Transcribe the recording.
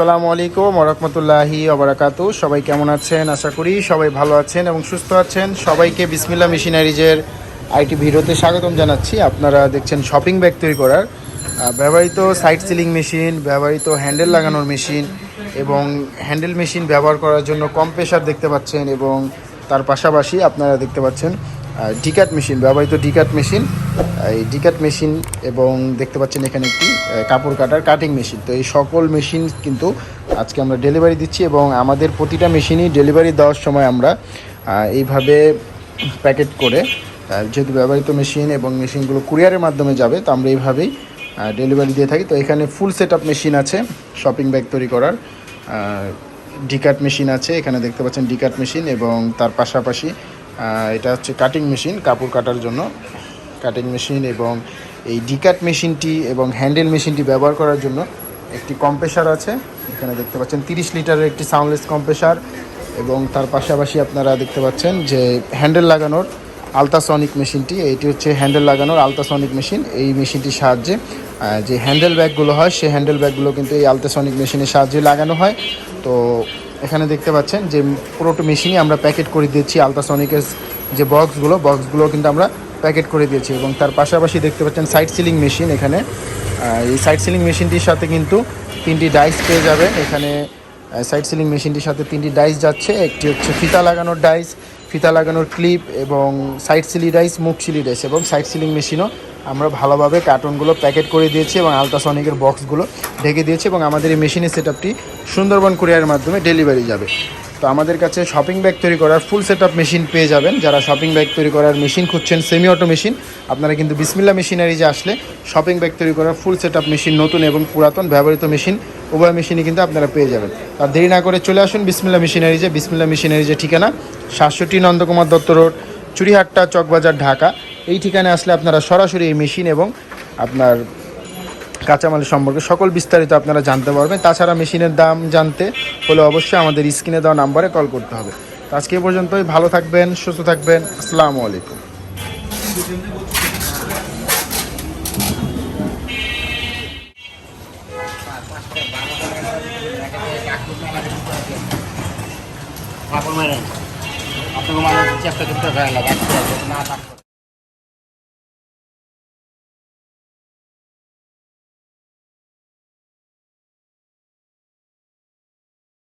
আসসালামু আলাইকুম ওরহমতুল্লাহি ওবরাকাতু সবাই কেমন আছেন? আশা করি সবাই ভালো আছেন এবং সুস্থ আছেন। সবাইকে বিসমিল্লা মেশিনারিজের আইটি ভিডিওতে স্বাগতম জানাচ্ছি। আপনারা দেখছেন শপিং ব্যাগ তৈরি করার ব্যবহৃত সাইড সিলিং মেশিন, ব্যবহৃত হ্যান্ডেল লাগানোর মেশিন এবং হ্যান্ডেল মেশিন ব্যবহার করার জন্য কম্প্রেসার দেখতে পাচ্ছেন এবং তার পাশাপাশি আপনারা দেখতে পাচ্ছেন ডিকাট মেশিন, ব্যবহৃত ডিকাট মেশিন। এই ডিকাট মেশিন এবং দেখতে পাচ্ছেন এখানে একটি কাপড় কাটার কাটিং মেশিন তো এই সকল মেশিন কিন্তু আজকে আমরা ডেলিভারি দিচ্ছি এবং আমাদের প্রতিটা মেশিনই ডেলিভারি দেওয়ার সময় আমরা এইভাবে প্যাকেট করে যেহেতু ব্যবহৃত মেশিন এবং মেশিনগুলো কুরিয়ারের মাধ্যমে যাবে, তো আমরা এইভাবেই ডেলিভারি দিয়ে থাকি। তো এখানে ফুল সেট আপ মেশিন আছে শপিং ব্যাগ তৈরি করার ডিকাট মেশিন আছে, এখানে দেখতে পাচ্ছেন ডিকাট মেশিন এবং তার পাশাপাশি এটা হচ্ছে কাটিং মেশিন কাপড় কাটার জন্য। কাটিং মেশিন এবং এই ডিকাট মেশিনটি এবং হ্যান্ডেল মেশিনটি ব্যবহার করার জন্য একটি কম্প্রেসার আছে। এখানে দেখতে পাচ্ছেন তিরিশ লিটারের একটি সাউন্ডলেস কম্প্রেসার এবং তার পাশাপাশি আপনারা দেখতে পাচ্ছেন যে হ্যান্ডেল লাগানোর আলট্রাসনিক মেশিনটি এটি হচ্ছে হ্যান্ডেল লাগানোর আলট্রাসনিক মেশিন এই মেশিনটির সাহায্যে যে হ্যান্ডেল ব্যাগগুলো হয়, সেই হ্যান্ডেল ব্যাগগুলো কিন্তু এই আলট্রাসনিক মেশিনের সাহায্যে লাগানো হয়। তো এখানে দেখতে পাচ্ছেন যে পুরোটো মেশিনই আমরা প্যাকেট করে দিয়েছি আলট্রাসনিকের যে বক্সগুলো বক্সগুলো কিন্তু আমরা প্যাকেট করে দিয়েছি এবং তার পাশাপাশি দেখতে পাচ্ছেন সাইড সিলিং মেশিন এখানে। এই সাইড সিলিং মেশিনটির সাথে কিন্তু তিনটি ডাইস পেয়ে যাবে। এখানে সাইড সিলিং মেশিনটির সাথে তিনটি ডাইস যাচ্ছে। একটি হচ্ছে ফিতা লাগানোর ডাইস ফিতা লাগানোর ক্লিপ এবং সাইড সিলি ডাইস মুখ সিলি ডাইস এবং সাইড সিলিং মেশিনও আমরা ভালোভাবে কার্টনগুলো প্যাকেট করে দিয়েছি এবং আলট্রাসনিকের বক্সগুলো ঢেকে দিয়েছি এবং আমাদের এই মেশিনের সেট সুন্দরবন কুরিয়ারের মাধ্যমে ডেলিভারি যাবে। তো আমাদের কাছে শপিং ব্যাগ তৈরি করার ফুল সেট আপ মেশিন পেয়ে যাবেন। যারা শপিং ব্যাগ তৈরি করার মেশিন খুঁজছেন সেমি অটো মেশিন আপনারা কিন্তু বিসমিল্লা মেশিনারিজে আসলে শপিং ব্যাগ তৈরি করার ফুল সেট আপ মেশিন নতুন এবং পুরাতন ব্যবহৃত মেশিন উভয় মেশিনই কিন্তু আপনারা পেয়ে যাবেন। আর দেরি না করে চলে আসুন বিসমিল্লা মেশিনারিজে বিসমিল্লা মেশিনারিজে ঠিকানা, সাতষট্টি নন্দকুমার দত্ত রোড চুরিহাট্টা চকবাজার, ঢাকা। এই ঠিকানায় আসলে আপনারা সরাসরি এই মেশিন এবং আপনার কাঁচামাল সম্পর্কে সকল বিস্তারিত আপনারা জানতে পারবেন। তাছাড়া মেশিনের দাম জানতে হলে অবশ্যই আমাদের স্ক্রিনে দেওয়া নাম্বারে কল করতে হবে। আজকে পর্যন্তই, ভালো থাকবেন, সুস্থ থাকবেন, আসসালামু আলাইকুম। আপনাকে মানুষ চেষ্টা করতে হয় না।